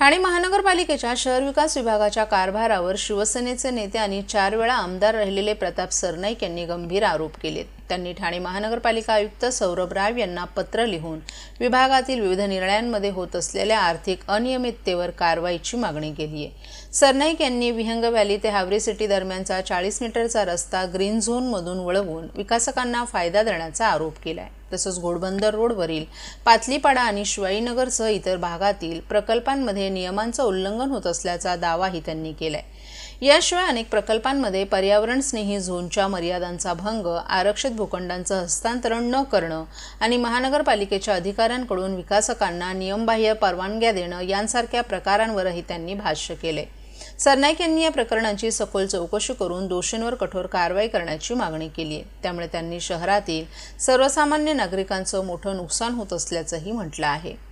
ठाणे महानगरपालिकेच्या शहर विकास विभागाच्या कारभारावर शिवसेनेचे नेते आणि चार वेळा आमदार राहिलेले प्रताप सरनाईक यांनी गंभीर आरोप केलेत. त्यांनी ठाणे महानगरपालिका आयुक्त सौरभ राव यांना पत्र लिहून विभागातील विविध निर्णयांमध्ये होत असलेल्या आर्थिक अनियमिततेवर कारवाईची मागणी केली आहे सरनाईक यांनी विहंग व्हॅली ते हावरी सिटी दरम्यानचा चाळीस मीटरचा रस्ता ग्रीन झोनमधून वळवून विकासकांना फायदा देण्याचा आरोप केला आहे तसंच घोडबंदर रोडवरील पातलीपाडा आणि शिवाईनगरसह इतर भागातील प्रकल्पांमध्ये नियमांचं उल्लंघन होत असल्याचा दावाही त्यांनी केलाय. याशिवाय अनेक प्रकल्पांमध्ये पर्यावरणस्नेही झोनच्या मर्यादांचा भंग आरक्षित भूखंडांचं हस्तांतरण न करणं आणि महानगरपालिकेच्या अधिकाऱ्यांकडून विकासकांना नियमबाह्य परवानग्या देणं यांसारख्या प्रकारांवरही त्यांनी भाष्य केले. सरनाईक यांनी या प्रकरणाची सखोल चौकशी करून दोषींवर कठोर कारवाई करण्याची मागणी केली आहे. त्यामुळे त्यांनी शहरातील सर्वसामान्य नागरिकांचं मोठं नुकसान होत असल्याचंही म्हटलं आहे.